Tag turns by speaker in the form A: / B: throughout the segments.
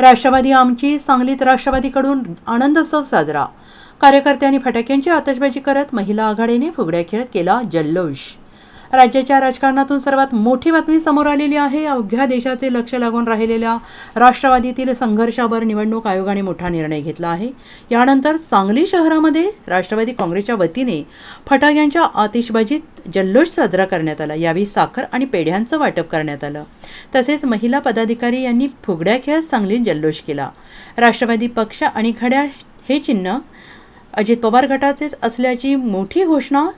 A: राष्ट्रवादी आमची सांगलीत राष्ट्रवादीकडून आनंदोत्सव साजरा. कार्यकर्त्यांनी फटाक्यांची आतषबाजी करत महिला आघाडीने फुगड्या खेळत केला जल्लोष. राज्याच्या राजकारणातून सर्वात मोठी बातमी समोर आलेली आहे. अवघ्या देशाचे लक्ष लागून राहिलेल्या राष्ट्रवादीतील संघर्षावर निवडणूक आयोगाने मोठा निर्णय घेतला आहे. यानंतर सांगली शहरामध्ये राष्ट्रवादी काँग्रेसच्या वतीने फटाक्यांच्या आतिषबाजीत जल्लोष साजरा करण्यात आला. यावेळी साखर आणि पेढ्यांचं वाटप करण्यात आलं. तसेच महिला पदाधिकारी यांनी फुगड्या खेळत सांगलीत जल्लोष केला. राष्ट्रवादी पक्ष आणि घड्याळ हे चिन्ह अजित पवार गटाचेच असल्याची मोठी घोषणा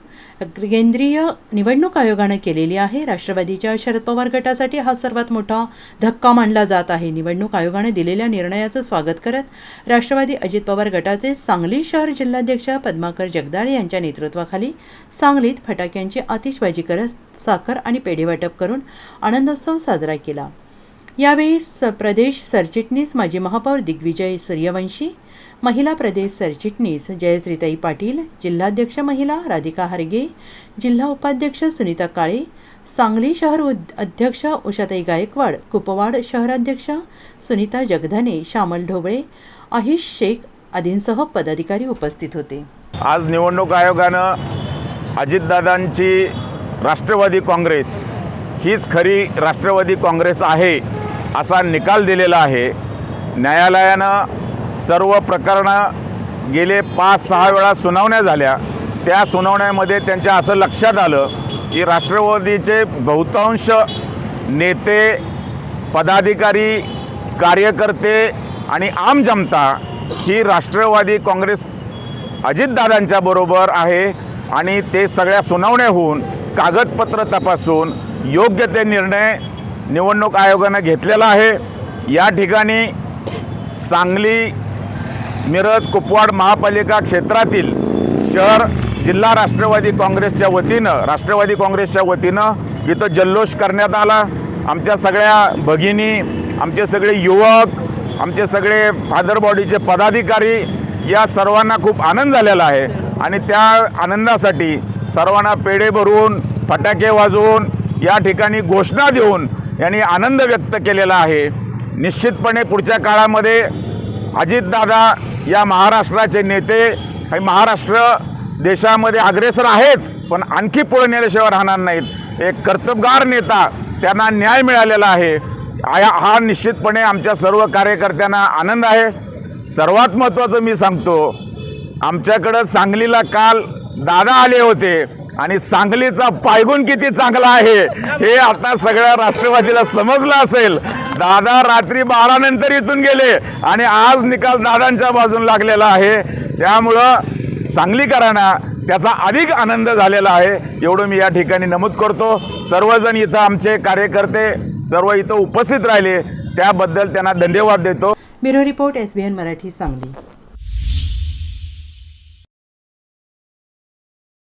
A: केंद्रीय निवडणूक आयोगानं केलेली आहे. राष्ट्रवादीच्या शरद पवार गटासाठी हा सर्वात मोठा धक्का मानला जात आहे. निवडणूक आयोगाने दिलेल्या निर्णयाचं स्वागत करत राष्ट्रवादी अजित पवार गटाचे सांगली शहर जिल्हाध्यक्ष पद्माकर जगदाळे यांच्या नेतृत्वाखाली सांगलीत फटाक्यांची आतिषबाजी करत साखर आणि पेढे वाटप करून आनंदोत्सव साजरा केला. यावेळी स प्रदेश सरचिटणीस माजी महापौर दिग्विजय सूर्यवंशी महिला प्रदेश सरचिटणीस जयश्रीताई पाटील जिल्हाध्यक्ष महिला राधिका हरगे जिल्हा उपाध्यक्ष सुनीता काळे सांगली शहर उद- अध्यक्ष उषाताई गायकवाड कुपवाड शहराध्यक्ष सुनीता जगधने श्यामल ढोबळे अहिश शेख आदींसह पदाधिकारी उपस्थित होते.
B: आज निवडणूक आयोगानं अजितदादांची राष्ट्रवादी काँग्रेस हीच खरी राष्ट्रवादी काँग्रेस आहे. असा निकाल दिलेला आहे. न्यायालयानं सर्व प्रकरणं गेले पाच सहा वेळा सुनावण्या झाल्या. त्या सुनावण्यामध्ये त्यांच्या असं लक्षात आलं की राष्ट्रवादीचे बहुतांश नेते पदाधिकारी कार्यकर्ते आणि आम जनता ही राष्ट्रवादी काँग्रेस अजितदादांच्या बरोबर आहे आणि ते सगळ्या सुनावण्या होऊन कागदपत्र तपासून योग्य ते निर्णय निवडणूक आयोगानं घेतलेला आहे. या ठिकाणी सांगली मिरज कुपवाड महापालिका क्षेत्रातील शहर जिल्हा राष्ट्रवादी काँग्रेसच्या वतीनं राष्ट्रवादी काँग्रेसच्या वतीनं इथं जल्लोष करण्यात आला. आमच्या सगळ्या भगिनी आमचे सगळे युवक आमचे सगळे फादर बॉडीचे पदाधिकारी या सर्वांना खूप आनंद झालेला आहे. आणि त्या आनंदासाठी सर्वांना पेढे भरून फटाके वाजवून या ठिकाणी घोषणा देऊन यांनी आनंद व्यक्त केलेला आहे. निश्चितपणे पुढच्या काळामध्ये अजितदादा या महाराष्ट्राचे नेते हे महाराष्ट्र देशामध्ये अग्रेसर आहेच पण आणखी पुढे नेल्याशिवाय राहणार नाहीत. एक कर्तबगार नेता त्यांना न्याय मिळालेला आहे. हा हा निश्चितपणे आमच्या सर्व कार्यकर्त्यांना आनंद आहे. सर्वात महत्त्वाचं मी सांगतो आमच्याकडं सांगलीला काल दादा आले होते. आणि सांगलीचा पायगुण किती चांगला आहे हे आता सगळ्या राष्ट्रवादीला समजलं असेल. दादा रात्री बारा नंतर इथून गेले आणि आज निकाल दादांच्या बाजून लागलेला आहे. त्यामुळं सांगलीकरांना त्याचा अधिक आनंद झालेला आहे. एवढं मी या ठिकाणी नमूद करतो. सर्वजण इथं आमचे कार्यकर्ते सर्व इथं उपस्थित राहिले. त्याबद्दल त्यांना धन्यवाद देतो.
A: Bureau report S B N Marathi Sangli.